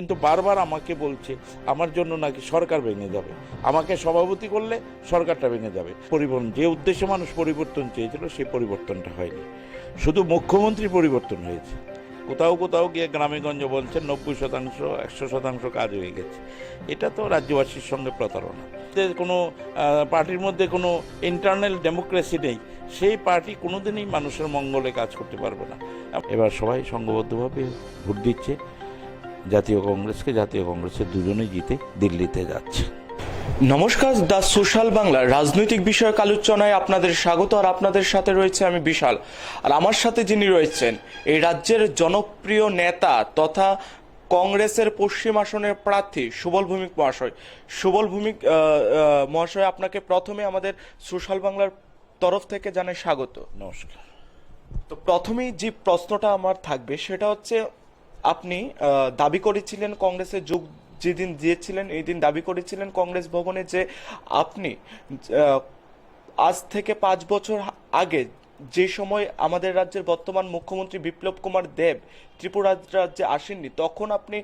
কিন্তু বারবার আমাকে বলছে, আমার জন্য নাকি সরকার ভেঙে যাবে। আমাকে সভাপতি করলে সরকারটা ভেঙে যাবে। পরিবহন যে উদ্দেশ্যে মানুষ পরিবর্তন চেয়েছিল সেই পরিবর্তনটা হয়নি। শুধু মুখ্যমন্ত্রী পরিবর্তন হয়েছে। কোথাও কোথাও গিয়ে গ্রামে গঞ্জে বলছেন নব্বই শতাংশ, একশো শতাংশ কাজ হয়ে গেছে। এটা তো রাজ্যবাসীর সঙ্গে প্রতারণা। কোনো পার্টির মধ্যে কোনো ইন্টারনাল ডেমোক্রেসি নেই, সেই পার্টি কোনোদিনই মানুষের মঙ্গলে কাজ করতে পারবে না। এবার সবাই সংঘবদ্ধভাবে ভোট দিচ্ছে। জাতীয় কংগ্রেসকে জাতীয় কংগ্রেসের দুজনেই জিতে দিল্লিতে যাচ্ছে। নমস্কার দ্য সোশ্যাল বাংলা রাজনৈতিক বিষয়ক আলোচনায় আপনাদের স্বাগত আর আপনাদের সাথে রয়েছে আমি বিশাল। আর আমার সাথে যিনি রয়েছেন এই রাজ্যের জনপ্রিয় নেতা তথা কংগ্রেসের পশ্চিম আসনের প্রার্থী সুবল ভৌমিক মহাশয় সুবল ভৌমিক মহাশয় আপনাকে প্রথমে আমাদের সোশ্যাল বাংলার তরফ থেকে জানাই স্বাগত। নমস্কার। তো প্রথমেই যে প্রশ্নটা আমার থাকবে সেটা হচ্ছে আপনি দাবি করেছিলেন কংগ্রেসে, যোগ যেদিন দিয়েছিলেন, এই দিন দাবি করেছিলেন কংগ্রেস ভবনে যে আপনি আজ থেকে পাঁচ বছর আগে যে সময় আমাদের রাজ্যের বর্তমান মুখ্যমন্ত্রী বিপ্লব কুমার দেব ত্রিপুরা রাজ্যে আসেননি, তখন আপনি,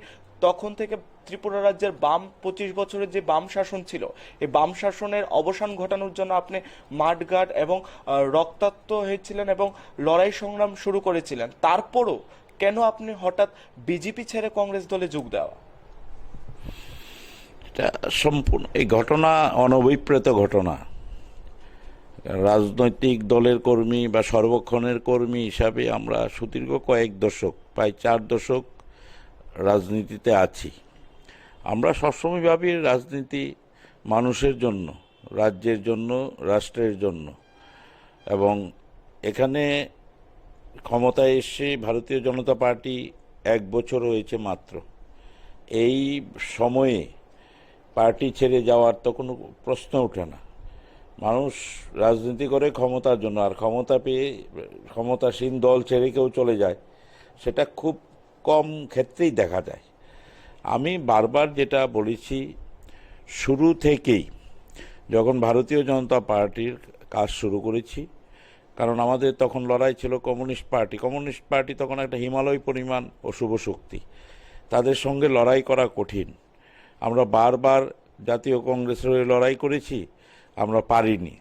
তখন থেকে ত্রিপুরা রাজ্যের বাম পঁচিশ বছরের যে বাম শাসন ছিল, এই বাম শাসনের অবসান ঘটানোর জন্য আপনি মাঠঘাট এবং রক্তাক্ত হয়েছিলেন এবং লড়াই সংগ্রাম শুরু করেছিলেন। তারপরও কেন আপনি হঠাৎ বিজেপি ছেড়ে কংগ্রেস দলে যোগ দেওয়া? এটা সম্পূর্ণ। এই ঘটনা অনভিপ্রেত ঘটনা। রাজনৈতিক দলের কর্মী বা সর্বক্ষণের কর্মী হিসাবে আমরা সুদীর্ঘ কয়েক দশক, প্রায় চার দশক রাজনীতিতে আছি। আমরা সবসময় ভাবি রাজনীতি মানুষের জন্য, রাজ্যের জন্য, রাষ্ট্রের জন্য। এবং এখানে ক্ষমতায় এসে ভারতীয় জনতা পার্টি এক বছর হয়েছে মাত্র। এই সময়ে পার্টি ছেড়ে যাওয়ার তো কোনো প্রশ্ন ওঠে না। মানুষ রাজনীতি করে ক্ষমতার জন্য, আর ক্ষমতা পেয়ে, ক্ষমতাসীন দল ছেড়ে কেউ চলে যায়, সেটা খুব কম ক্ষেত্রেই দেখা যায়। আমি বারবার যেটা বলেছি, শুরু থেকেই যখন ভারতীয় জনতা পার্টির কাজ শুরু করেছি কারণ আমাদের তখন লড়াই ছিল কমিউনিস্ট পার্টি। কমিউনিস্ট পার্টি তখন একটা হিমালয় পরিমাণ অশুভ শক্তি। তাদের সঙ্গে লড়াই করা কঠিন। আমরা বারবার জাতীয় কংগ্রেসের হয়ে লড়াই করেছি, আমরা পারিনি।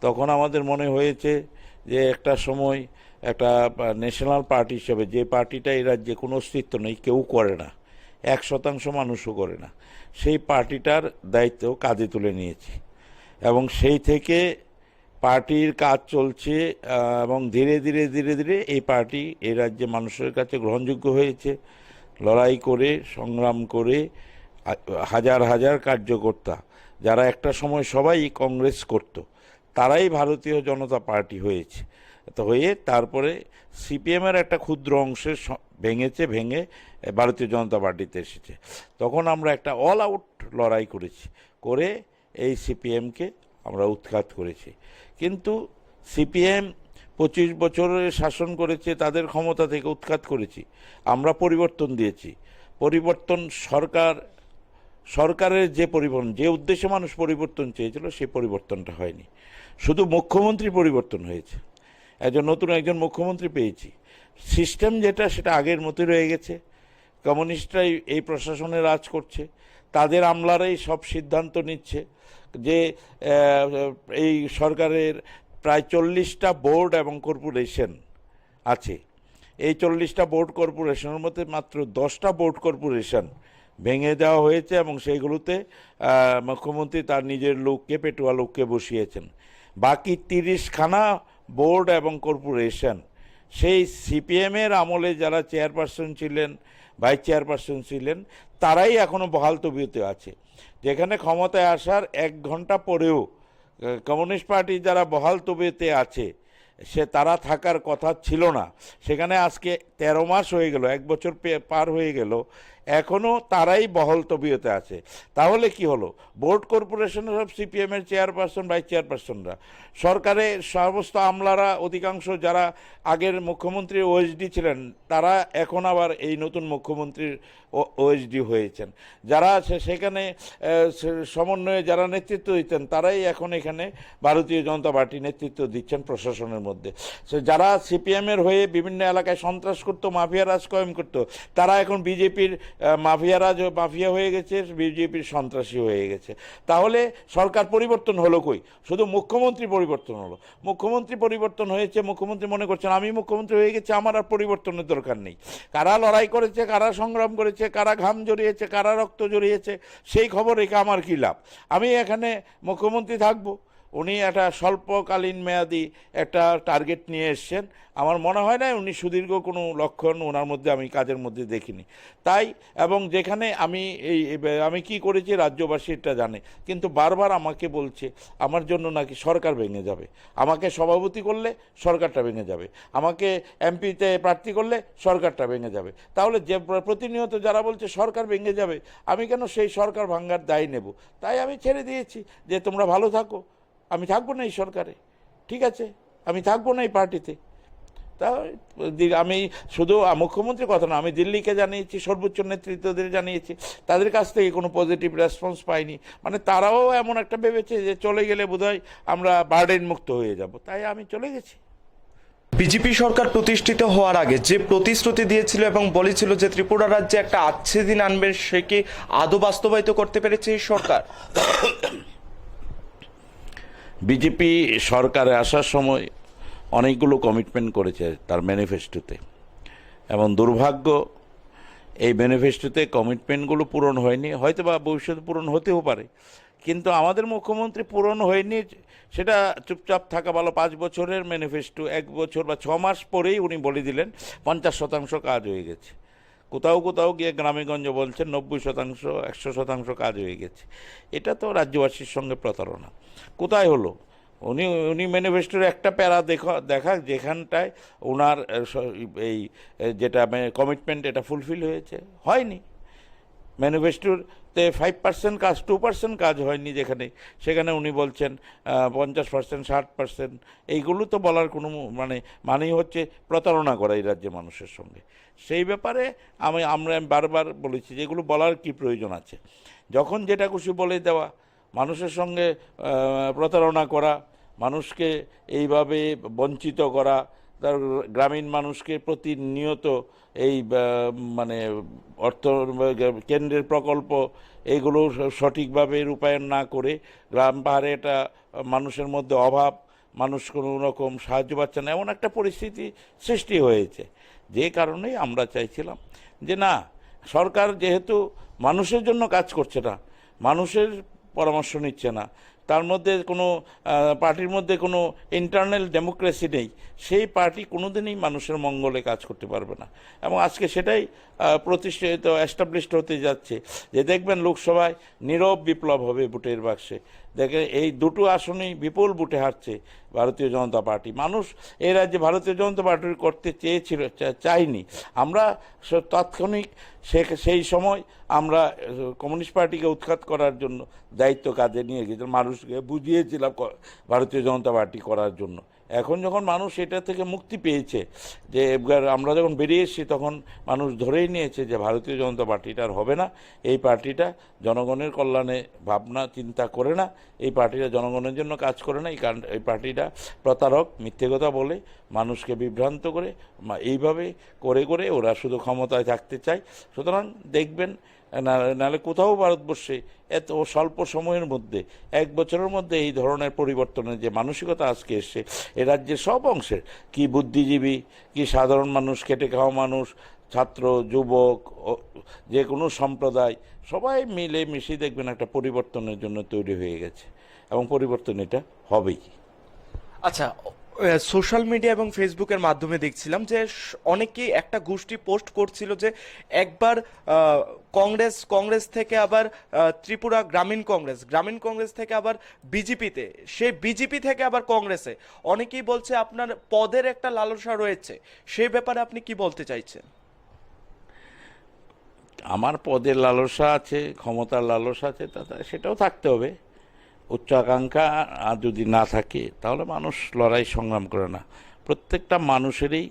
তখন আমাদের মনে হয়েছে যে একটা সময় একটা ন্যাশনাল পার্টি হিসেবে যে পার্টিটা এই রাজ্যে কোনো অস্তিত্ব নেই, কেউ করে না। এক শতাংশ মানুষও করে না। সেই পার্টিটার দায়িত্ব কাঁধে তুলে নিয়েছি। এবং সেই থেকে পার্টির কাজ চলছে এবং ধীরে ধীরে ধীরে ধীরে এই পার্টি এ রাজ্যে মানুষের কাছে গ্রহণযোগ্য হয়েছে। লড়াই করে, সংগ্রাম করে হাজার হাজার কার্যকর্তা, যারা একটা সময় সবাই কংগ্রেস করত, তারাই ভারতীয় জনতা পার্টি হয়েছে। তো হয়ে তারপরে সিপিএমের একটা ক্ষুদ্র অংশের ভেঙেছে, ভেঙে ভারতীয় জনতা পার্টিতে এসেছে। তখন আমরা একটা অল আউট লড়াই করেছি, করে এই সিপিএমকে আমরা উৎখাত করেছি। কিন্তু সিপিএম পঁচিশ বছরের শাসন করেছে, তাদের ক্ষমতা থেকে উৎখাত করেছি। আমরা পরিবর্তন দিয়েছি। পরিবর্তন সরকার, সরকারের যে পরিবর্তন, যে উদ্দেশ্যে মানুষ পরিবর্তন চেয়েছিল, সেই পরিবর্তনটা হয়নি। শুধু মুখ্যমন্ত্রী পরিবর্তন হয়েছে। একজন নতুন একজন মুখ্যমন্ত্রী পেয়েছি। সিস্টেম যেটা, সেটা আগের মতোই রয়ে গেছে। কমিউনিস্টরাই এই প্রশাসনে রাজ করছে। তাদের আমলারাই সব সিদ্ধান্ত নিচ্ছে যে এই সরকারের প্রায় চল্লিশটা বোর্ড এবং কর্পোরেশন আছে। এই চল্লিশটা বোর্ড কর্পোরেশনের মধ্যে মাত্র দশটা বোর্ড কর্পোরেশন ভেঙে দেওয়া হয়েছে এবং সেইগুলোতে মুখ্যমন্ত্রী তার নিজের লোককে, পেটুয়া লোককে বসিয়েছেন। বাকি তিরিশখানা বোর্ড এবং কর্পোরেশন, সেই সিপিএমের আমলে যারা চেয়ারপারসন ছিলেন ভাইস চেয়ারপারসন ছিলেন, তারাই এখনও বহাল তবিয়তে আছে। যেখানে ক্ষমতায় আসার এক ঘণ্টা পরেও কমিউনিস্ট পার্টি যারা বহাল তবিয়তে আছে, সে তারা থাকার কথা ছিল না। সেখানে আজকে তেরো মাস হয়ে গেল, এক বছর পার হয়ে গেল এখনও তারাই বহল তবিয়তে আছে। তাহলে কি হলো? বোর্ড কর্পোরেশনের সব সিপিএমের চেয়ারপারসন ভাইস চেয়ারপারসনরা। সরকারের সমস্ত আমলারা, অধিকাংশ যারা আগের মুখ্যমন্ত্রী ওএসডি ছিলেন, তারা এখন আবার এই নতুন মুখ্যমন্ত্রীর ওএসডি হয়েছেন। যারা সেখানে সমন্বয়ে যারা নেতৃত্ব দিতেন, তারাই এখন এখানে ভারতীয় জনতা পার্টি নেতৃত্ব দিচ্ছেন প্রশাসনের মধ্যে। যারা সিপিএমের হয়ে বিভিন্ন এলাকায় সন্ত্রাস করতো, মাফিয়া রাজ কয়েম করতো, তারা এখন বিজেপির মাফিয়ারা মাফিয়া হয়ে গেছে, বিজেপির সন্ত্রাসী হয়ে গেছে। তাহলে সরকার পরিবর্তন হলো কই? শুধু মুখ্যমন্ত্রী পরিবর্তন হলো। মুখ্যমন্ত্রী পরিবর্তন হয়েছে, মুখ্যমন্ত্রী মনে করছেন, আমি মুখ্যমন্ত্রী হয়ে গেছি, আমার আর পরিবর্তনের দরকার নেই। কারা লড়াই করেছে, কারা সংগ্রাম করেছে, কারা ঘাম জড়িয়েছে, কারা রক্ত জড়িয়েছে, সেই খবর রেখে আমার কী লাভ? আমি এখানে মুখ্যমন্ত্রী থাকব। উনি একটা স্বল্পকালীন মেয়াদি একটা টার্গেট নিয়ে এসছেন। আমার মনে হয় না উনি সুদীর্ঘ কোনো লক্ষণ ওনার মধ্যে আমি কাজের মধ্যে দেখিনি। তাই এবং যেখানে আমি এই, আমি কি করেছি রাজ্যবাসী এটা জানে। কিন্তু বারবার আমাকে বলছে, আমার জন্য নাকি সরকার ভেঙে যাবে। আমাকে সভাপতি করলে সরকারটা ভেঙে যাবে। আমাকে এমপিতে প্রার্থী করলে সরকারটা ভেঙে যাবে। তাহলে যে প্রতিনিয়ত যারা বলছে সরকার ভেঙে যাবে, আমি কেন সেই সরকার ভাঙ্গার দায় নেব? তাই আমি ছেড়ে দিয়েছি যে তোমরা ভালো থাকো। আমি থাকব না এই সরকারে। ঠিক আছে? আমি থাকব না এই পার্টিতে। তা আমি শুধু মুখ্যমন্ত্রীর কথা না, আমি দিল্লিকে জানিয়েছি, সর্বোচ্চ নেতৃত্বদের জানিয়েছি। তাদের কাছ থেকে কোনো পজিটিভ রেসপন্স পাইনি। মানে তারাও এমন একটা ভেবেছে যে চলে গেলে বোধহয় আমরা বার্ডেন মুক্ত হয়ে যাব। তাই আমি চলে গেছি। বিজেপি সরকার প্রতিষ্ঠিত হওয়ার আগে যে প্রতিশ্রুতি দিয়েছিল এবং বলেছিল যে ত্রিপুরা রাজ্যে একটা আচ্ছেদিন আনবে, সে কি আদৌ বাস্তবায়িত করতে পেরেছে এই সরকার? বিজেপি সরকারে আসার সময় অনেকগুলো কমিটমেন্ট করেছে তার ম্যানিফেস্টোতে এবং দুর্ভাগ্য, এই ম্যানিফেস্টোতে কমিটমেন্টগুলো পূরণ হয়নি। হয়তো বা ভবিষ্যতে পূরণ হতেও পারে। কিন্তু আমাদের মুখ্যমন্ত্রী পূরণ হয়নি, সেটা চুপচাপ থাকা ভালো পাঁচ বছরের ম্যানিফেস্টো এক বছর বা ছ মাস পরেই উনি বলে দিলেন, পঞ্চাশ শতাংশ কাজ হয়ে গেছে। কোথাও কোথাও গিয়ে গ্রামেগঞ্জে বলছেন নব্বই শতাংশ, একশো শতাংশ কাজ হয়ে গেছে। এটা তো রাজ্যবাসীর সঙ্গে প্রতারণা। কোথায় হলো? উনি উনি ম্যানিফেস্টোর একটা প্যারা দেখা দেখা, যেখানটায় ওনার এই যেটা কমিটমেন্ট এটা ফুলফিল হয়েছে। হয়নি। ম্যানিফেস্টোতে ফাইভ পার্সেন্ট কাজ টু পার্সেন্ট কাজ হয়নি যেখানে। সেখানে উনি বলছেন পঞ্চাশ পার্সেন্ট ষাট পার্সেন্ট এইগুলো তো বলার কোনো মানে মানেই হচ্ছে প্রতারণা করা এই রাজ্যে মানুষের সঙ্গে। সেই ব্যাপারে আমি, আমরা বারবার বলেছি যে এগুলো বলার কি প্রয়োজন আছে? যখন যেটা খুশি বলে দেওয়া, মানুষের সঙ্গে প্রতারণা করা, মানুষকে এইভাবে বঞ্চিত করা, তার গ্রামীণ মানুষকে প্রতিনিয়ত এই মানে অর্থ, কেন্দ্রের প্রকল্প এইগুলো স- সঠিকভাবে রূপায়ণ না করে গ্রাম পাহাড়ে এটা মানুষের মধ্যে অভাব, মানুষ কোনো রকম সাহায্য পাচ্ছে না, এমন একটা পরিস্থিতি সৃষ্টি হয়েছে। যে কারণেই আমরা চাইছিলাম যে না, সরকার যেহেতু মানুষের জন্য কাজ করছে না, মানুষের পরামর্শ নিচ্ছে না, তার মধ্যে কোনো পার্টির মধ্যে কোনো ইন্টারনাল ডেমোক্রেসি নেই, সেই পার্টি কোনোদিনই মানুষের মঙ্গলে কাজ করতে পারবে না। এবং আজকে সেটাই প্রতিষ্ঠিত অ্যাস্টাবলিশড হতে যাচ্ছে। যে দেখবেন লোকসভায় নীরব বিপ্লব হবে ভোটের বাক্সে। দেখে এই দুটো আসনেই বিপুল বুটে হারছে ভারতীয় জনতা পার্টি। মানুষ এই রাজ্যে ভারতীয় জনতা পার্টি করতে চেয়েছিল চাইনি আমরা তাৎক্ষণিক সে, সেই সময় আমরা কমিউনিস্ট পার্টিকে উৎখাত করার জন্য দায়িত্ব কাজে নিয়ে গেছিলাম। মানুষকে বুঝিয়েছিলাম ভারতীয় জনতা পার্টি করার জন্য। এখন যখন মানুষ এটা থেকে মুক্তি পেয়েছে, যে আমরা যখন বেরিয়ে এসেছি, তখন মানুষ ধরেই নিয়েছে যে ভারতীয় জনতা পার্টিটা আর হবে না। এই পার্টিটা জনগণের কল্যাণে ভাবনা, চিন্তা করে না। এই পার্টিটা জনগণের জন্য কাজ করে না। এই কারণ- এই পার্টিটা প্রতারক, মিথ্যে কথা বলে, মানুষকে বিভ্রান্ত করে এইভাবে করে করে ওরা শুধু ক্ষমতায় থাকতে চায়। সুতরাং দেখবেন নাহলে কোথাও ভারতবর্ষে এত স্বল্প সময়ের মধ্যে, এক বছরের মধ্যে এই ধরনের পরিবর্তনের যে মানসিকতা আজকে এসছে, এ রাজ্যের সব অংশের, কি বুদ্ধিজীবী, কি সাধারণ মানুষ খেটে খাওয়া মানুষ, ছাত্র, যুবক যে কোনো সম্প্রদায়, সবাই মিলে মিশিয়ে দেখবেন একটা পরিবর্তনের জন্য তৈরি হয়ে গেছে। এবং পরিবর্তন এটা হবেই। আচ্ছা সোশ্যাল মিডিয়া এবং ফেসবুকের মাধ্যমে দেখছিলাম যে অনেকেই একটা গোষ্ঠী পোস্ট করছিল যে একবার কংগ্রেস কংগ্রেস থেকে আবার ত্রিপুরা গ্রামীণ কংগ্রেস গ্রামীণ কংগ্রেস থেকে আবার বিজেপিতে সে বিজেপি থেকে আবার কংগ্রেসে। অনেকেই বলছে আপনার পদের একটা লালসা রয়েছে, সেই ব্যাপারে আপনি কি বলতে চাইছেন? আমার পদের লালসা আছে, ক্ষমতার লালসা আছে তা- সেটাও থাকতে হবে। উচ্চাকাঙ্ক্ষা আর যদি না থাকে, তাহলে মানুষ লড়াই সংগ্রাম করে না। প্রত্যেকটা মানুষেরই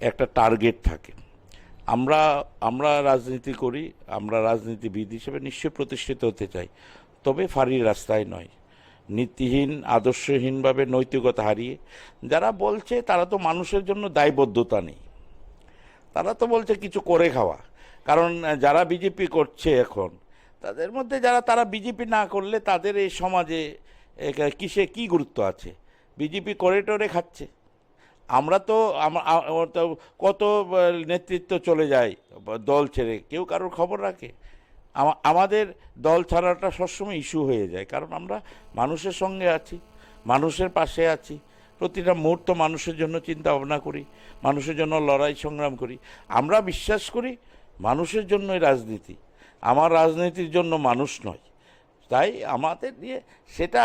একটা টার্গেট থাকে। আমরা আমরা রাজনীতি করি, আমরা রাজনীতিবিদ হিসেবে নিশ্চয়ই প্রতিষ্ঠিত হতে চাই। তবে ফাঁড়ির রাস্তায় নয়। নীতিহীন, আদর্শহীনভাবে নৈতিকতা হারিয়ে যারা বলছে তারা তো মানুষের জন্য দায়বদ্ধতা নেই। তারা তো বলছে কিছু করে খাওয়া। কারণ যারা বিজেপি করছে এখন তাদের মধ্যে যারা, তারা বিজেপি না করলে তাদের এই সমাজে কিসে কি গুরুত্ব আছে? বিজেপি করে টরে খাচ্ছে। আমার তো কত নেতৃত্ব চলে যায় দল ছেড়ে, কেউ কারোর খবর রাখে। আমাদের দল ছাড়াটা সবসময় ইস্যু হয়ে যায়, কারণ আমরা মানুষের সঙ্গে আছি, মানুষের পাশে আছি। প্রতিটা মুহূর্ত মানুষের জন্য চিন্তা ভাবনা করি, মানুষের জন্য লড়াই সংগ্রাম করি। আমরা বিশ্বাস করি মানুষের জন্যই রাজনীতি। আমার রাজনীতির জন্য মানুষ নয়। তাই আমাদের নিয়ে সেটা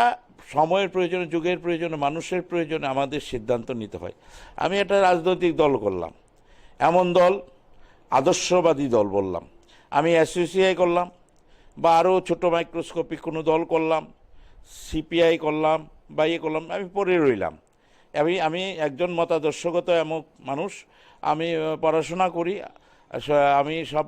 সময়ের প্রয়োজনে, যুগের প্রয়োজনে, মানুষের প্রয়োজনে আমাদের সিদ্ধান্ত নিতে হয়। আমি একটা রাজনৈতিক দল করলাম। এমন দল, আদর্শবাদী দল বললাম। আমি অ্যাসোসিয়াই করলাম বা আরও ছোটো মাইক্রোস্কোপিক কোনো দল করলাম, সিপিআই করলাম বা ইয়ে করলাম, আমি পড়ে রইলাম। আমি আমি একজন মতাদর্শগত এমন মানুষ। আমি পড়াশোনা করি। আমি সব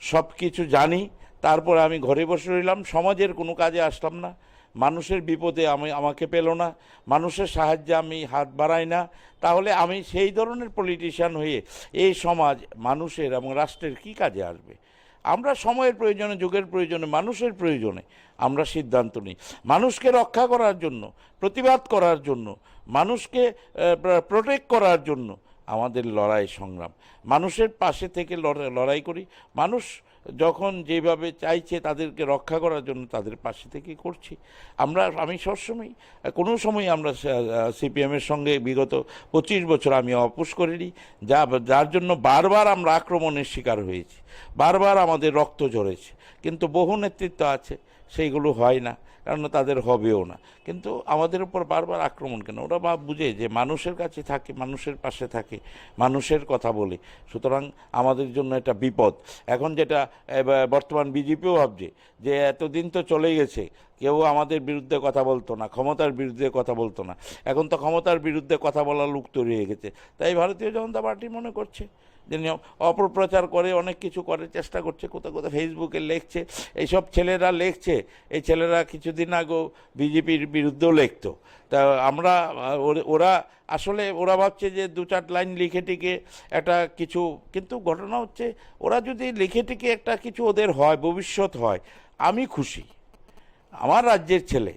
সব কিছু জানি, তারপরে আমি ঘরে বসে রইলাম, সমাজের কোনো কাজে আসলাম না। মানুষের বিপদে আমি, আমাকে পেল না। মানুষের সাহায্যে আমি হাত বাড়াই না। তাহলে আমি সেই ধরনের পলিটিশিয়ান হয়ে এই সমাজ, মানুষের এবং রাষ্ট্রের কি কাজে আসবে? আমরা সময়ের প্রয়োজনে, যুগের প্রয়োজনে, মানুষের প্রয়োজনে আমরা সিদ্ধান্ত নিই। মানুষকে রক্ষা করার জন্য, প্রতিবাদ করার জন্য, মানুষকে প্রোটেক্ট করার জন্য আমাদের লড়াই সংগ্রাম। মানুষের পাশে থেকে লড়াই- করি। মানুষ যখন যেভাবে চাইছে তাদেরকে রক্ষা করার জন্য তাদের পাশে থেকে করছি। আমরা, আমি সবসময়, কোনো সময় আমরা সিপিএমের সঙ্গে বিগত পঁচিশ বছর আমি অপুষ করিনি। যা, যার জন্য বারবার আমরা আক্রমণের শিকার হয়েছি। বারবার আমাদের রক্ত ঝরেছে। কিন্তু বহু নেতৃত্ব আছে, সেইগুলো হয় না। কারণ তাদের হবেও না। কিন্তু আমাদের উপর বারবার আক্রমণ কেন? ওরা বা বুঝে যে মানুষের কাছে থাকে, মানুষের পাশে থাকে, মানুষের কথা বলে। সুতরাং আমাদের জন্য এটা বিপদ। এখন যেটা বর্তমান বিজেপিও ভাবছে যে এতদিন তো চলে গেছে কেউ আমাদের বিরুদ্ধে কথা বলতো না, ক্ষমতার বিরুদ্ধে কথা বলতো না। এখন তো ক্ষমতার বিরুদ্ধে কথা বলার লোক তৈরি হয়ে গেছে। তাই ভারতীয় জনতা পার্টি মনে করছে যে অপপ্রচার করে, অনেক কিছু করে, চেষ্টা করছে কোথাও কোথাও ফেসবুকে লেখছে, এইসব ছেলেরা লেখছে। এই ছেলেরা কিছুদিন আগেও বিজেপির বিরুদ্ধেও লিখতো। তা আমরা ওরা আসলে, ওরা ভাবছে যে দু চার লাইন লিখে টিকে একটা কিছু, কিন্তু ঘটনা হচ্ছে, ওরা যদি লিখে টিকে একটা কিছু ওদের হয়, ভবিষ্যৎ হয়, আমি খুশি। আমার রাজ্যের ছেলে,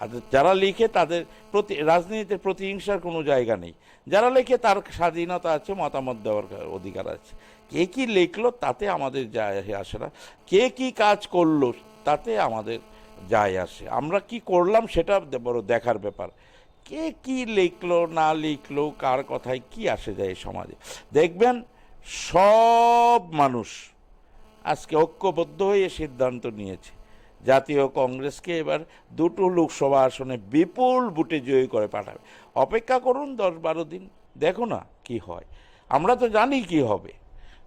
আর যারা লিখে তাদের প্রতি, রাজনীতিতে প্রতিহিংসার কোনো জায়গা নেই। যারা লেখে তার স্বাধীনতা আছে, মতামত দেওয়ার অধিকার আছে। কে কি লিখলো তাতে আমাদের যায় আসে না। কে কি কাজ করল তাতে আমাদের যায় আসে। আমরা কি করলাম সেটা বড় দেখার ব্যাপার। কে কি লিখলো, না লিখলো, কার কথায় কি আসে যায় সমাজে। দেখবেন সব মানুষ আজকে ঐক্যবদ্ধ হয়ে সিদ্ধান্ত নিয়েছে। জাতীয় কংগ্রেসকে এবার দুটো লোকসভা আসনে বিপুল বুটে জয়ী করে পাঠাবে। অপেক্ষা করুন দশ বারো দিন দেখো না কি হয়। আমরা তো জানি কি হবে।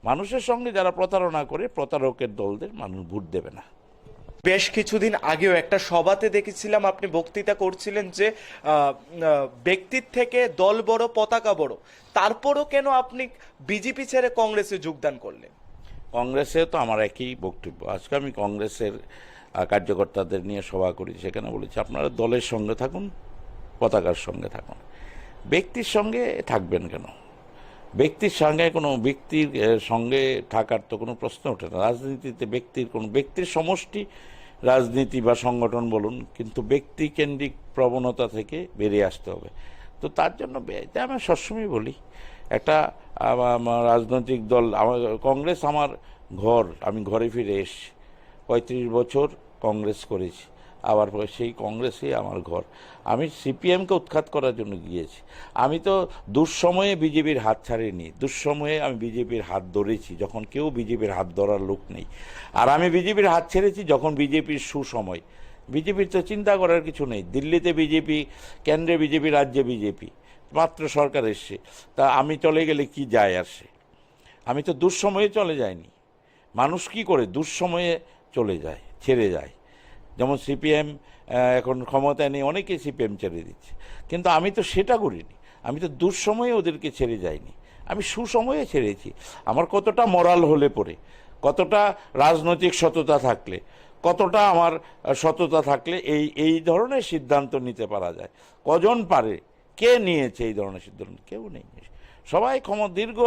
মানুষের সঙ্গে যারা প্রতারণা করে প্রতারকের দলদের মানুষ ভোট দেবে না। বেশ কিছুদিন আগেও একটা সভাতে দেখেছিলাম আপনি বক্তৃতা করছিলেন যে ব্যক্তির থেকে দল বড় পতাকা বড়। তারপরও কেন আপনি বিজেপি ছেড়ে কংগ্রেসে যোগদান করলেন? কংগ্রেসে তো আমার একই বক্তব্য। আজকে আমি কংগ্রেসের কার্যকর্তাদের নিয়ে সভা করি, সেখানে বলেছি, আপনারা দলের সঙ্গে থাকুন, পতাকার সঙ্গে থাকুন। ব্যক্তির সঙ্গে থাকবেন কেন? ব্যক্তির সঙ্গে কোনো ব্যক্তির সঙ্গে থাকার তো কোনো প্রশ্ন ওঠে না। রাজনীতিতে ব্যক্তির কোনো, ব্যক্তির সমষ্টি, রাজনীতি বা সংগঠন বলুন, কিন্তু ব্যক্তি কেন্দ্রিক প্রবণতা থেকে বেরিয়ে আসতে হবে। তো তার জন্য এটা আমি সবসময় বলি, একটা রাজনৈতিক দল, আমার, কংগ্রেস আমার ঘর, আমি ঘরে ফিরে এসেছি। পঁয়ত্রিশ বছর কংগ্রেস করেছি। আবার সেই কংগ্রেসই আমার ঘর। আমি সিপিএমকে উৎখাত করার জন্য গিয়েছি। আমি তো দুঃসময়ে বিজেপির হাত ছাড়িনি। দুঃসময়ে আমি বিজেপির হাত ধরেছি, যখন কেউ বিজেপির হাত ধরার লোক নেই। আর আমি বিজেপির হাত ছেড়েছি যখন বিজেপির সুসময়। বিজেপির তো চিন্তা করার কিছু নেই। দিল্লিতে বিজেপি, কেন্দ্রে বিজেপি, রাজ্যে বিজেপি। মাত্র সরকার এসছে। তা আমি চলে গেলে কি যায় আসে আমি তো দুঃসময়ে চলে যাইনি। মানুষ কি করে? দুঃসময়ে চলে যায়, ছেড়ে যায়। যেমন সিপিএম এখন ক্ষমতায় নেই অনেকেই সিপিএম ছেড়ে দিচ্ছে। কিন্তু আমি তো সেটা করিনি। আমি তো দুঃসময়ে ওদেরকে ছেড়ে যাইনি। আমি সুসময়ে ছেড়েছি। আমার কতটা মরাল হলে পরে কতটা রাজনৈতিক সততা থাকলে, কতটা আমার সততা থাকলে এই এই ধরনের সিদ্ধান্ত নিতে পারা যায়। কজন পারে? কে নিয়েছে এই ধরনের সিদ্ধান্ত? কেউ নেই। সবাই ক্ষম, দীর্ঘ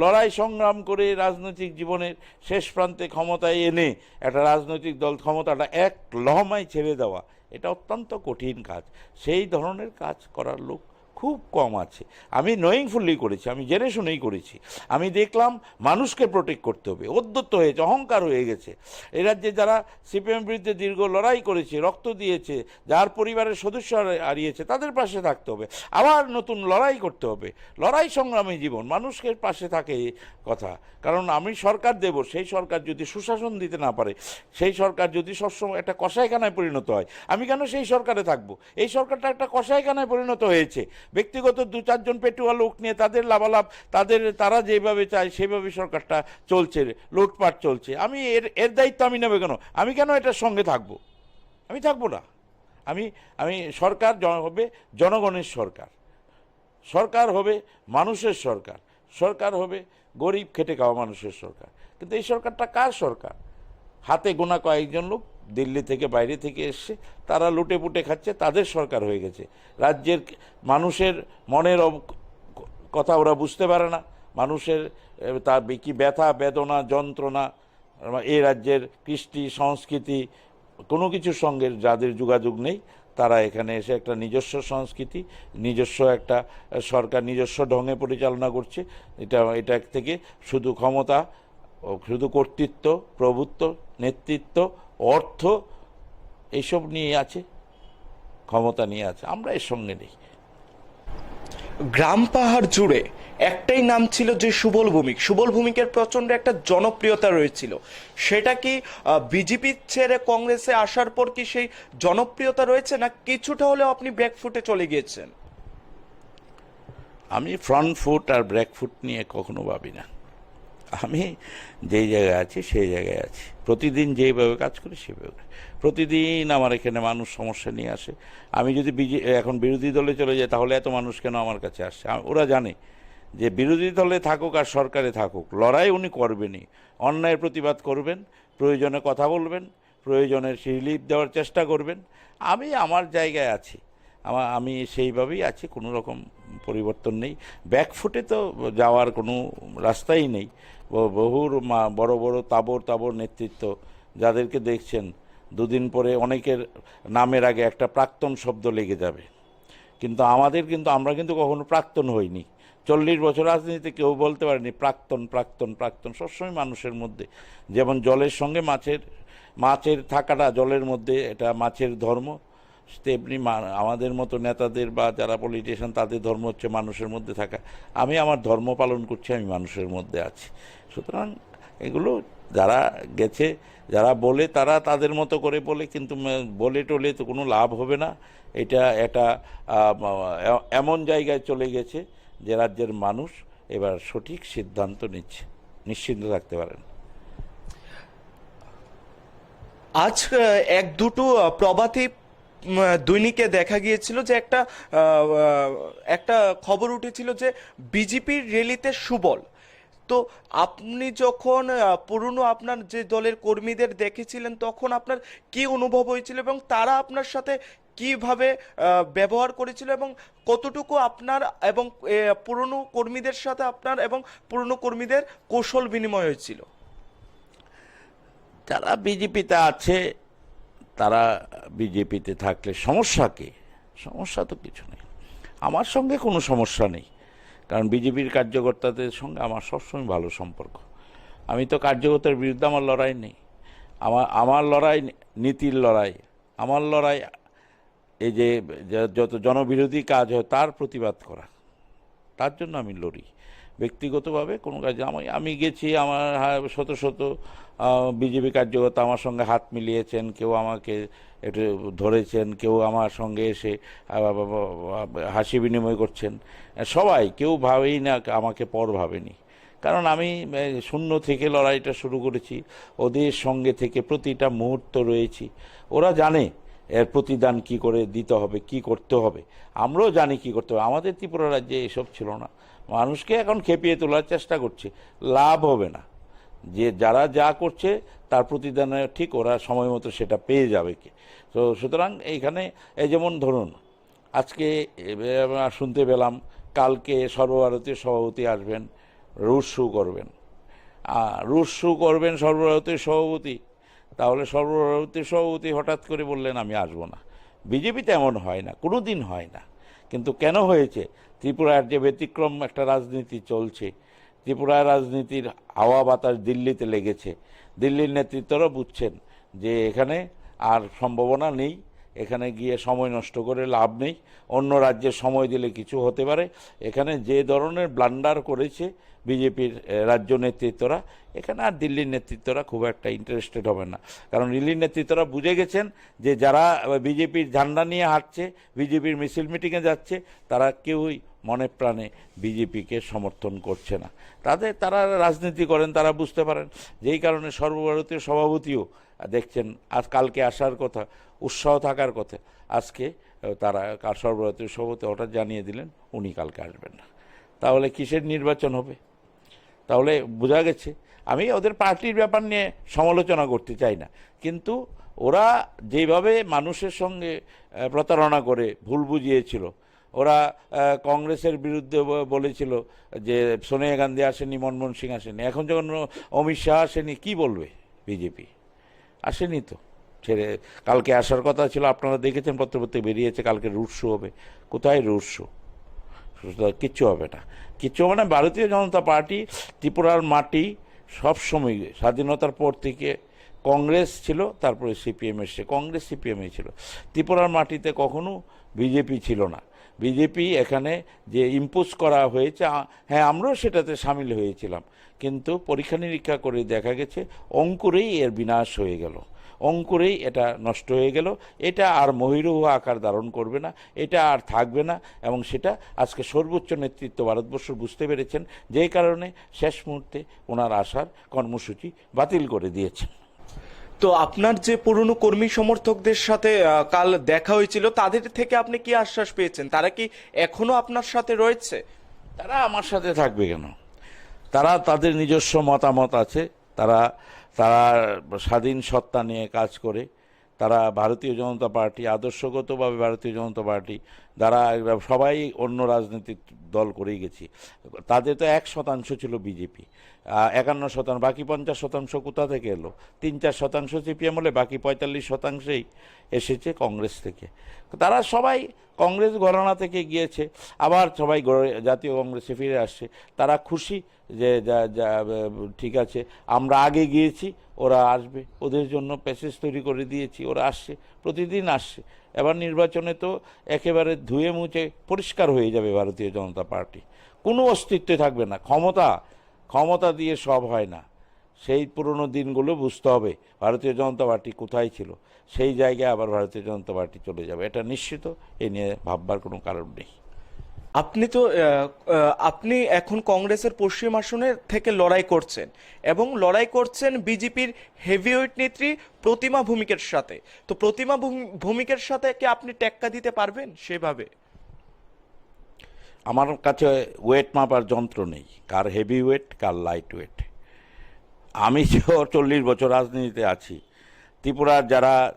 লড়াই সংগ্রাম করে রাজনৈতিক জীবনের শেষ প্রান্তে ক্ষমতায় এনে একটা রাজনৈতিক দল ক্ষমতাটা এক লহমায় ছেড়ে দেওয়া, এটা অত্যন্ত কঠিন কাজ। সেই ধরনের কাজ করার লোক খুব কম আছে। আমি নোয়িংফুলি করেছি, আমি জেনে শুনেই করেছি। আমি দেখলাম মানুষকে প্রোটেক্ট করতে হবে, অধ্যত্ত হয়েছে, অহংকার হয়ে গেছে। এ রাজ্যে যারা সিপিএম বিরুদ্ধে দীর্ঘ লড়াই করেছে, রক্ত দিয়েছে, যার পরিবারের সদস্য হারিয়েছে, তাদের পাশে থাকতে হবে। আবার নতুন লড়াই করতে হবে। লড়াই সংগ্রামী জীবন মানুষকে পাশে থাকে কথা। কারণ আমি সরকার দেব, সেই সরকার যদি সুশাসন দিতে না পারে, সেই সরকার যদি সবসময় একটা কষাইখানায় পরিণত হয়, আমি কেন সেই সরকারে থাকব? এই সরকারটা একটা কষাইখানায় পরিণত হয়েছে। ব্যক্তিগত দু চারজন পেটুয়া লোক নিয়ে তাদের লাভালাভ, তাদের, তারা যেভাবে চায়, সেভাবে সরকারটা চলছে, লুটপাট চলছে। আমি এর এর দায়িত্ব আমি নেবে কেন? আমি কেন এটার সঙ্গে থাকব? আমি থাকব না। আমি আমি সরকার হবে জনগণের সরকার। সরকার হবে মানুষের সরকার। সরকার হবে গরিব খেটে খাওয়া মানুষের সরকার। কিন্তু এই সরকারটা কার সরকার? হাতে গোনা কয়েকজন লোক দিল্লি থেকে বাইরে থেকে এসছে, তারা লুটে পুটে খাচ্ছে, তাদের সরকার হয়ে গেছে। রাজ্যের মানুষের মনের কথা ওরা বুঝতে পারে না। মানুষের তার কি ব্যথা, বেদনা, যন্ত্রণা এই রাজ্যের কৃষ্টি, সংস্কৃতি, কোনো কিছুর সঙ্গে যাদের যোগাযোগ নেই, তারা এখানে এসে একটা নিজস্ব সংস্কৃতি, নিজস্ব একটা সরকার, নিজস্ব ঢঙে পরিচালনা করছে। এটা এটা থেকে শুধু ক্ষমতা শুধু কর্তৃত্ব, প্রভুত্ব, নেতৃত্ব অর্থ এসব নিয়ে আছে ক্ষমতা নিয়ে আছে আমরা এর সঙ্গে নেই। গ্রাম পাহাড় জুড়ে একটাই নাম ছিল যে সুবল ভূমিক। সুবল ভূমিকের প্রচণ্ড একটা জনপ্রিয়তা রয়েছিল। সেটা কি বিজেপি ছেড়ে কংগ্রেসে আসার পর কি সেই জনপ্রিয়তা রয়েছে না কিছুটা হলেও আপনি ব্যাকফুটে চলে গিয়েছেন? আমি ফ্রন্ট ফুট আর ব্যাক ফুট নিয়ে কখনো ভাবি না। আমি যেই জায়গায় আছি সেই জায়গায় আছি। প্রতিদিন যেভাবে কাজ করি সেভাবে প্রতিদিন আমার এখানে মানুষ সমস্যা নিয়ে আসে। আমি যদি বিজে, এখন বিরোধী দলে চলে যাই, তাহলে এত মানুষ কেন আমার কাছে আসছে? ওরা জানে যে বিরোধী দলে থাকুক আর সরকারে থাকুক, লড়াই উনি করবেনই। অন্যায়ের প্রতিবাদ করবেন, প্রয়োজনে কথা বলবেন, প্রয়োজনে রিলিফ দেওয়ার চেষ্টা করবেন। আমি আমার জায়গায় আছি। আমার, আমি সেইভাবেই আছি, কোনো রকম পরিবর্তন নেই। ব্যাকফুটে তো যাওয়ার কোনো রাস্তাই নেই। বহুর বড় বড় তাবর তাবর নেতৃত্ব, যাদেরকে দেখছেন, দুদিন পরে অনেকের নামের আগে একটা প্রাক্তন শব্দ লেগে যাবে। কিন্তু আমাদের কিন্তু, আমরা কিন্তু কখনো প্রাক্তন হইনি। চল্লিশ বছর রাজনীতিতে কেউ বলতে পারেনি, প্রাক্তন প্রাক্তন প্রাক্তন, সবসময় মানুষের মধ্যে। যেমন জলের সঙ্গে মাছের মাছের থাকাটা জলের মধ্যে, এটা মাছের ধর্ম। তেমনি আমাদের মতো নেতাদের বা যারা পলিটিশিয়ান তাদের ধর্ম হচ্ছে মানুষের মধ্যে থাকা। আমি আমার ধর্ম পালন করছি আমি মানুষের মধ্যে আছি। সুতরাং এগুলো যারা গেছে যারা বলে তারা তাদের মতো করে বলে কিন্তু বলে টলে তো কোনো লাভ হবে না। এটা একটা আহ, এ- এমন জায়গায় চলে গেছে যে রাজ্যের মানুষ এবার সঠিক সিদ্ধান্ত নিচ্ছে। নিশ্চিন্ত থাকতে পারেন। আজ এক দুটো প্রবাদী দৈনিকে দেখা গিয়েছিল যে একটা একটা খবর উঠেছিল যে বিজেপির র্যালিতে সুবল। তো আপনি যখন পুরনো আপনার যে দলের কর্মীদের দেখেছিলেন, তখন আপনার কি অনুভব হয়েছিল এবং তারা আপনার সাথে কীভাবে ব্যবহার করেছিল এবং কতটুকু আপনার এবং পুরনো কর্মীদের সাথে আপনার এবং পুরনো কর্মীদের কৌশল বিনিময় হয়েছিল? যারা বিজেপিতে আছে তারা বিজেপিতে থাকলে সমস্যা কি? সমস্যা তো কিছু নেই। আমার সঙ্গে কোনো সমস্যা নেই। কারণ বিজেপির কার্যকর্তাদের সঙ্গে আমার সবসময় ভালো সম্পর্ক। আমি তো কার্যকর্তার বিরুদ্ধে আমার লড়াই নেই। আমার আমার লড়াই নীতির লড়াই। আমার লড়াই এই যে, যত জনবিরোধী কাজ হয় তার প্রতিবাদ করা। তার জন্য আমি লড়ি। ব্যক্তিগতভাবে কোনো কাজে আমি আমি গেছি, আমার শত শত বিজেপি কার্যকর্তা আমার সঙ্গে হাত মিলিয়েছেন, কেউ আমাকে একটু ধরেছেন, কেউ আমার সঙ্গে এসে হাসি বিনিময় করছেন। সবাই, কেউ ভাবেই না আমাকে পর ভাবেনি। কারণ আমি শূন্য থেকে লড়াইটা শুরু করেছি, ওদের সঙ্গে থেকে প্রতিটা মুহূর্ত রয়েছি। ওরা জানে এর প্রতিদান কি করে দিতে হবে, কি করতে হবে। আমরাও জানি কি করতে হবে। আমাদের ত্রিপুরা রাজ্যে এসব ছিল না। মানুষকে এখন খেপিয়ে তোলার চেষ্টা করছে। লাভ হবে না। যে যারা যা করছে, তার প্রতিদানে ঠিক ওরা সময় মতো সেটা পেয়ে যাবে কি। তো সুতরাং এইখানে, এই যেমন ধরুন, আজকে শুনতে পেলাম, কালকে সর্বভারতীয় সভাপতি আসবেন, রুশ শু করবেন। রুশ শু করবেন সর্বভারতীয় সভাপতি। তাহলে সর্বভারতীয় সভাপতি হঠাৎ করে বললেন, আমি আসব না। বিজেপিতে এমন হয় না কোনো দিন হয় না। কিন্তু কেন হয়েছে? ত্রিপুরার যে ব্যতিক্রম একটা রাজনীতি চলছে। ত্রিপুরার রাজনীতির হাওয়া বাতাস দিল্লিতে লেগেছে। দিল্লির নেতৃত্বরা বুঝছেন যে এখানে আর সম্ভাবনা নেই। এখানে গিয়ে সময় নষ্ট করে লাভ নেই। অন্য রাজ্যে সময় দিলে কিছু হতে পারে। এখানে যে ধরনের ব্লান্ডার করেছে বিজেপির রাজ্য নেতৃত্বরা, এখানে আর দিল্লির নেতৃত্বরা খুব একটা ইন্টারেস্টেড হবে না। কারণ দিল্লির নেতৃত্বরা বুঝে গেছেন যে যারা বিজেপির ঝান্ডা নিয়ে হাঁটছে, বিজেপির মিছিল মিটিংয়ে যাচ্ছে, তারা কেউই মনে প্রাণে বিজেপিকে সমর্থন করছে না। তাদের তারা রাজনীতি করেন, তারা বুঝতে পারেন। যেই কারণে সর্বভারতীয় সভাপতিও দেখছেন, আজ কালকে আসার কথা, উৎসাহ থাকার কথা। আজকে তারা কার সর্বভারতীয় সভাপতি হঠাৎ জানিয়ে দিলেন, উনি কালকে আসবেন না। তাহলে কিসের নির্বাচন হবে? তাহলে বোঝা গেছে, আমি ওদের পার্টির ব্যাপার নিয়ে সমালোচনা করতে চাই না। কিন্তু ওরা যেভাবে মানুষের সঙ্গে প্রতারণা করে ভুল বুঝিয়েছিল ওরা কংগ্রেসের বিরুদ্ধে বলেছিল যে সোনিয়া গান্ধী আসেনি, মনমোহন সিং আসেনি। এখন যখন অমিত শাহ আসেনি, কি বলবে বিজেপি? আসেনি তো। ছেড়ে, কালকে আসার কথা ছিল, আপনারা দেখেছেন পত্রপত্রে বেরিয়েছে, কালকে রুট শো হবে। কোথায় রুট শো? কিচ্ছু হবে না। কিচ্ছু হবে না। ভারতীয় জনতা পার্টি, ত্রিপুরার মাটি সবসময় স্বাধীনতার পর থেকে কংগ্রেস ছিল, তারপরে সিপিএম এসছে। কংগ্রেস সিপিএমই ছিল। ত্রিপুরার মাটিতে কখনো বিজেপি ছিল না। বিজেপি এখানে যে ইম্পোজ করা হয়েছে হ্যাঁ আমরাও সেটাতে সামিল হয়েছিলাম। কিন্তু পরীক্ষা নিরীক্ষা করে দেখা গেছে, অঙ্কুরেই এর বিনাশ হয়ে গেল। অঙ্কুরেই এটা নষ্ট হয়ে গেল। এটা আর মহিরুহ আকার ধারণ করবে না, এটা আর থাকবে না এবং সেটা আজকে সর্বোচ্চ নেতৃত্ব ভারতবর্ষ বুঝতে পেরেছেন। যেই কারণে শেষ মুহূর্তে ওনার আসার কর্মসূচি বাতিল করে দিয়েছেন। তো আপনার যে পুরনো কর্মী সমর্থকদের সাথে কাল দেখা হয়েছিল, তাদের থেকে আপনি কি আশ্বাস পেয়েছেন? তারা কি এখনও আপনার সাথে রয়েছে? তারা আমার সাথে থাকবে কেন? তারা তাদের নিজস্ব মতামত আছে। তারা তারা স্বাধীন সত্তা নিয়ে কাজ করে। তারা ভারতীয় জনতা পার্টি, আদর্শগতভাবে ভারতীয় জনতা পার্টি যারা সবাই অন্য রাজনৈতিক দল করেই গেছি। তাদের তো এক শতাংশ ছিল বিজেপি। একান্ন শতাংশ, বাকি পঞ্চাশ শতাংশ কোথা থেকে এলো? তিন চার শতাংশ সিপিএম হলে বাকি পঁয়তাল্লিশ শতাংশেই এসেছে কংগ্রেস থেকে। তারা সবাই কংগ্রেস ঘরানা থেকে গিয়েছে, আবার সবাই জাতীয় কংগ্রেসে ফিরে আসছে। তারা খুশি যা, ঠিক আছে, আমরা আগে গিয়েছি, ওরা আসবে। ওদের জন্য প্যাসেজ তৈরি করে দিয়েছি, ওরা আসছে, প্রতিদিন আসছে। এবার নির্বাচনে তো একেবারে ধুয়ে মুছে পরিষ্কার হয়ে যাবে ভারতীয় জনতা পার্টি। কোনো অস্তিত্বে থাকবে না। ক্ষমতা ক্ষমতা দিয়ে সব হয় না। সেই পুরনো দিনগুলো বুঝতে হবে ভারতীয় জনতা পার্টি কোথায় ছিল। সেই জায়গায় আবার ভারতীয় জনতা পার্টি চলে যাবে। এটা নিশ্চিত, এ নিয়ে ভাববার কোনো কারণ নেই। আপনি তো আপনি এখন কংগ্রেসের পশ্চিম আসনে থেকে লড়াই করছেন এবং লড়াই করছেন বিজেপির হেভিওয়েট নেত্রী প্রতিমা ভূমিকের সাথে। তো প্রতিমা ভূমি- ভূমিকের সাথে কি আপনি টেক্কা দিতে পারবেন সেভাবে? আমার কাছে ওয়েট মাপার যন্ত্র নেই, কার হেভি ওয়েট কার লাইট ওয়েট আমি চল্লিশ বছর রাজনীতিতে আছি, ত্রিপুরার যারা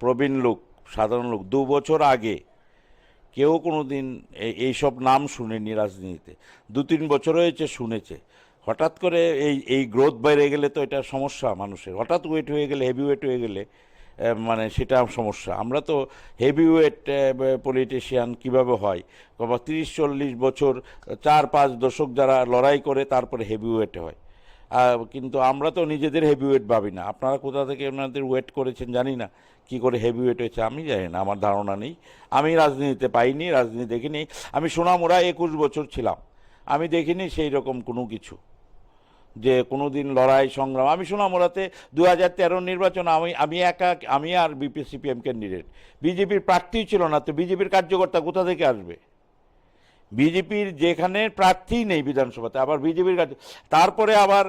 প্রবীণ লোক, সাধারণ লোক, দু বছর আগে কেউ কোনো দিন এইসব নাম শুনেনি রাজনীতিতে। দু তিন বছর হয়েছে, শুনেছে। হঠাৎ করে এই এই গ্রোথ বেড়ে গেলে তো এটা সমস্যা মানুষের। হঠাৎ ওয়েট হয়ে গেলে হেভি ওয়েট হয়ে গেলে মানে সেটা সমস্যা। আমরা তো হেভি ওয়েট পলিটিশিয়ান কীভাবে হয়? তিরিশ, চল্লিশ বছর, চার, পাঁচ দশক যারা লড়াই করে, তারপরে হেভি ওয়েট হয় কিন্তু আমরা তো নিজেদের হেভি ওয়েট ভাবি না। আপনারা কোথা থেকে আপনাদের ওয়েট করেছেন জানি না। কি করে হেভি ওয়েট হয়েছে আমি জানি না, আমার ধারণা নেই। আমি রাজনীতিতে পাইনি, রাজনীতি দেখিনি। আমি সোনামুড়া একুশ বছর ছিলাম। আমি দেখিনি সেই রকম কোনো কিছু। যে কোনো দিন লড়াই, সংগ্রাম। আমি সোনামুড়াতে দু হাজার তেরো নির্বাচন, আমি আমি একা, আমি আর বিপি সিপিএম ক্যান্ডিডেট বিজেপির প্রার্থীই ছিল না তো, বিজেপির কার্যকর্তা কোথা থেকে আসবে? বিজেপির যেখানে প্রার্থী নেই বিধানসভাতে, আবার বিজেপির কাছে তারপরে আবার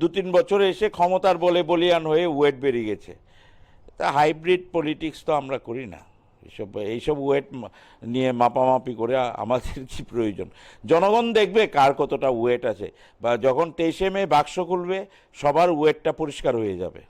দু তিন বছর এসে ক্ষমতার বলে বলিয়ান হয়ে ওয়েট বেরিয়ে গেছে। তা হাইব্রিড পলিটিক্স তো আমরা করি না। এইসব এইসব ওয়েট নিয়ে মাপামাপি করে আমাদের কি প্রয়োজন? জনগণ দেখবে কার কতটা ওয়েট আছে বা যখন তেইশে মে বাক্স খুলবে, সবার ওয়েটটা পরিষ্কার হয়ে যাবে।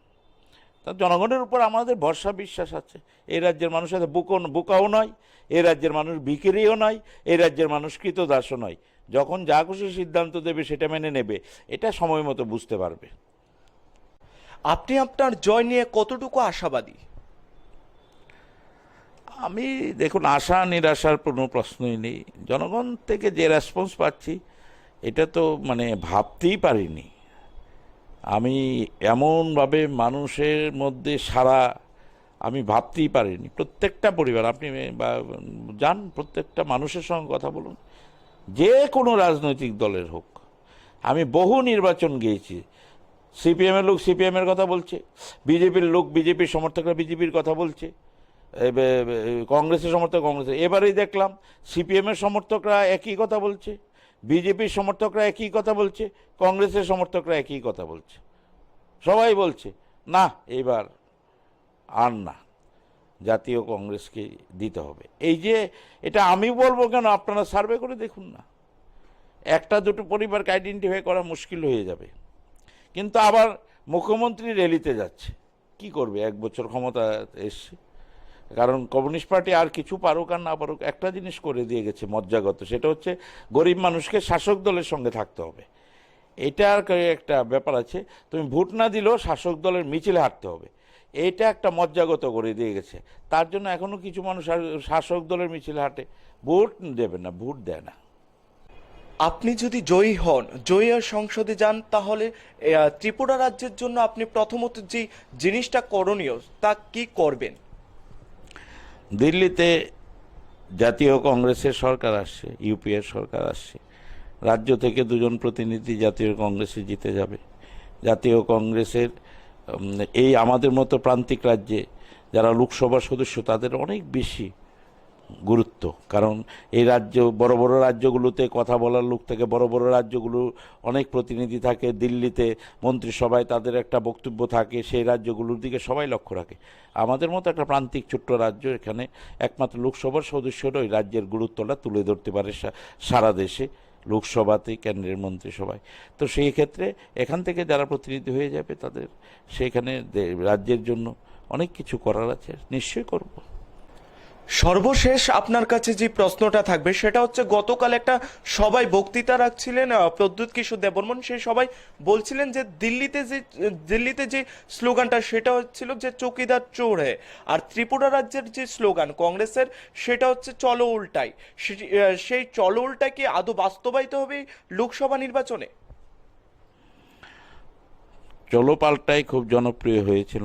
তা জনগণের উপর আমাদের ভরসা বিশ্বাস আছে। এই রাজ্যের মানুষ এত বুকো বোকাও নয়, এই রাজ্যের মানুষ বিক্রিও নয়, এই রাজ্যের মানুষ কৃতদাসও নয়। যখন যা খুশি সিদ্ধান্ত দেবে সেটা মেনে নেবে, এটা সময় মতো বুঝতে পারবে। আপনি আপনার জয় নিয়ে কতটুকু আশাবাদী? আমি দেখুন, আশা, নিরাশার কোনো প্রশ্নই নেই। জনগণ থেকে যে রেসপন্স পাচ্ছি, এটা তো মানে ভাবতেই পারিনি। আমি এমনভাবে মানুষের মধ্যে সারা আমি ভাবতেই পারিনি। প্রত্যেকটা পরিবার, আপনি বা যান, প্রত্যেকটা মানুষের সঙ্গে কথা বলুন। যে কোনো রাজনৈতিক দলের হোক। আমি বহু নির্বাচন গিয়েছি। সিপিএমের লোক সিপিএমের কথা বলছে, বিজেপির লোক বিজেপির সমর্থকরা বিজেপির কথা বলছে কংগ্রেসের সমর্থক কংগ্রেসের এবারেই দেখলাম সিপিএমের সমর্থকরা একই কথা বলছে, বিজেপির সমর্থকরা একই কথা বলছে, কংগ্রেসের সমর্থকরা একই কথা বলছে। সবাই বলছে, না, এবার আর না, জাতীয় কংগ্রেসকে দিতে হবে। এই যে এটা আমি বলব কেন, আপনারা সার্ভে করে দেখুন না। একটা দুটো পরিবারকে আইডেন্টিফাই করা মুশকিল হয়ে যাবে। কিন্তু আবার মুখ্যমন্ত্রী র্যালিতে যাচ্ছে। কি করবে? এক বছর ক্ষমতা এসছে। কারণ কমিউনিস্ট পার্টি আর কিছু পারুক আর না পারুক, একটা জিনিস করে দিয়ে গেছে মজ্জাগত, সেটা হচ্ছে গরিব মানুষকে শাসক দলের সঙ্গে থাকতে হবে। এটার ক- একটা ব্যাপার আছে। তুমি ভোট না দিলেও শাসক দলের মিছিলে হাঁটতে হবে। এটা একটা মজ্জাগত করে দিয়ে গেছে। তার জন্য এখনও কিছু মানুষ আর শাসক দলের মিছিলে হাঁটে। ভোট দেবে না, ভোট দেয় না। আপনি যদি জয়ী হন, জয়ী সংসদে যান, তাহলে ত্রিপুরা রাজ্যের জন্য আপনি প্রথমত যে জিনিসটা করণীয়, তা কি করবেন? দিল্লিতে জাতীয় কংগ্রেসের সরকার আসছে ইউপিএর সরকার আসছে। রাজ্য থেকে দুজন প্রতিনিধি জাতীয় কংগ্রেসে জিতে যাবে। জাতীয় কংগ্রেসের এই আমাদের মতো প্রান্তিক রাজ্যে যারা লোকসভার সদস্য, তাদের অনেক বেশি গুরুত্ব। কারণ এই রাজ্য, বড় বড় রাজ্যগুলোতে কথা বলার লোক থেকে, বড় বড় রাজ্যগুলো অনেক প্রতিনিধি থাকে, দিল্লিতে মন্ত্রিসভায় তাদের একটা বক্তব্য থাকে, সেই রাজ্যগুলোর দিকে সবাই লক্ষ্য রাখে। আমাদের মতো একটা প্রান্তিক ছোট্ট রাজ্য এখানে একমাত্র লোকসভার সদস্যরা ওই রাজ্যের গুরুত্বটা তুলে ধরতে পারে সারা দেশে, লোকসভাতে, কেন্দ্রের মন্ত্রিসভায়। তো সেই ক্ষেত্রে এখান থেকে যারা প্রতিনিধি হয়ে যাবে তাদের, সেখানে রাজ্যের জন্য অনেক কিছু করার আছে, নিশ্চয়ই করব। সর্বশেষ আপনার কাছে যে প্রশ্নটা থাকবে, সেটা হচ্ছে গতকাল একটা সবাই বক্তৃতা রাখছিলেন প্রদ্যুৎ কিশোর দেববর্মন সেই সবাই বলছিলেন যে দিল্লিতে যে দিল্লিতে যে স্লোগানটা, সেটা হচ্ছিল যে চৌকিদার চোর। আর ত্রিপুরা রাজ্যের যে স্লোগান কংগ্রেসের, সেটা হচ্ছে চলো উল্টাই। সেই চলো উল্টাই কি আদৌ বাস্তবায়িত হবে লোকসভা নির্বাচনে? চলো পাল্টাই খুব জনপ্রিয় হয়েছিল।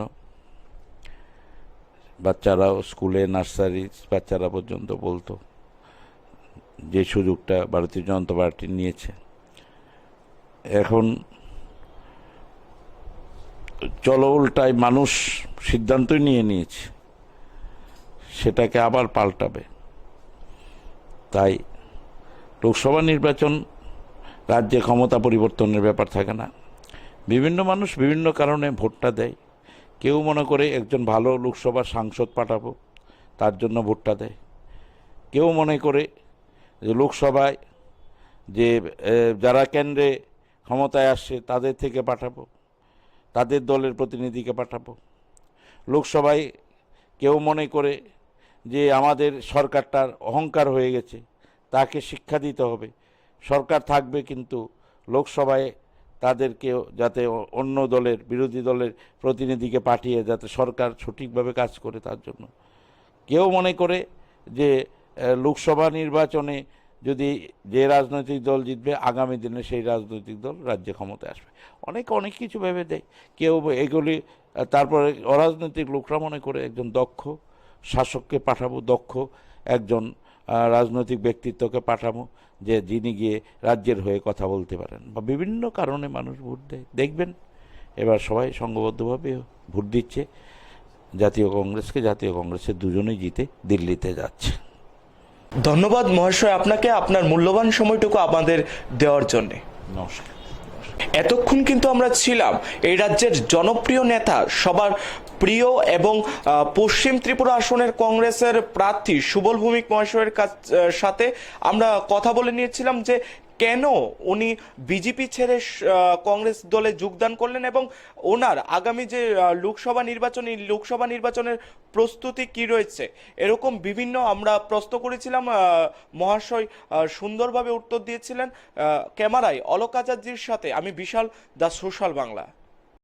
বাচ্চারাও স্কুলে নার্সারি বাচ্চারা পর্যন্ত বলতো যে সুযোগটা ভারতীয় জনতা পার্টি নিয়েছে। এখন চলো উল্টায় মানুষ সিদ্ধান্তই নিয়ে নিয়েছে, সেটাকে আবার পাল্টাবে। তাই লোকসভা নির্বাচন রাজ্যে ক্ষমতা পরিবর্তনের ব্যাপার থাকে না। বিভিন্ন মানুষ বিভিন্ন কারণে ভোটটা দেয়। কেউ মনে করে একজন ভালো লোকসভার সাংসদ পাঠাবো, তার জন্য ভোটটা দেয়। কেউ মনে করে যে লোকসভায় যে যারা কেন্দ্রে ক্ষমতায় আসছে তাদের থেকে পাঠাবো, তাদের দলের প্রতিনিধিকে পাঠাবো। লোকসভায় কেউ মনে করে যে আমাদের সরকারটার অহংকার হয়ে গেছে, তাকে শিক্ষা দিতে হবে। সরকার থাকবে কিন্তু লোকসভায় তাদেরকেও যাতে অন্য দলের বিরোধী দলের প্রতিনিধিকে পাঠিয়ে যাতে সরকার সঠিকভাবে কাজ করে তার জন্য। কেউ মনে করে যে লোকসভা নির্বাচনে যদি যে রাজনৈতিক দল জিতবে, আগামী দিনে সেই রাজনৈতিক দল রাজ্যে ক্ষমতায় আসবে। অনেক অনেক কিছু ভেবে দেয়। কেউ এগুলি তারপরে অরাজনৈতিক লোকরা মনে করে একজন দক্ষ শাসককে পাঠাবো, দক্ষ একজন রাজনৈতিক ব্যক্তিত্বকে পাঠাবো যে যিনি গিয়ে রাজ্যের হয়ে কথা বলতে পারেন বা বিভিন্ন কারণে মানুষ ভোট দেয়। দেখবেন এবার সবাই সংঘবদ্ধভাবে ভোট দিচ্ছে। জাতীয় কংগ্রেসকে জাতীয় কংগ্রেসের দুজনেই জিতে দিল্লিতে যাচ্ছে। ধন্যবাদ মহাশয় আপনাকে আপনার মূল্যবান সময়টুকু আমাদের দেওয়ার জন্যে। নমস্কার। এতক্ষণ কিন্তু আমরা ছিলাম এই রাজ্যের জনপ্রিয় নেতা সবার প্রিয় এবং পশ্চিম ত্রিপুরা আসনের কংগ্রেসের প্রার্থী সুবল ভৌমিক মহাশয়ের সাথে আমরা কথা বলে নিয়েছিলাম যে কেন উনি বিজেপি ছেড়ে কংগ্রেস দলে যোগদান করলেন এবং ওনার আগামী যে লোকসভা নির্বাচন, লোকসভা নির্বাচনের প্রস্তুতি কি রয়েছে? এরকম বিভিন্ন আমরা প্রশ্ন করেছিলাম মহাশয় সুন্দরভাবে উত্তর দিয়েছিলেন ক্যামেরায় অলোক আচার্যের সাথে আমি বিশাল দ্য সোশ্যাল বাংলা।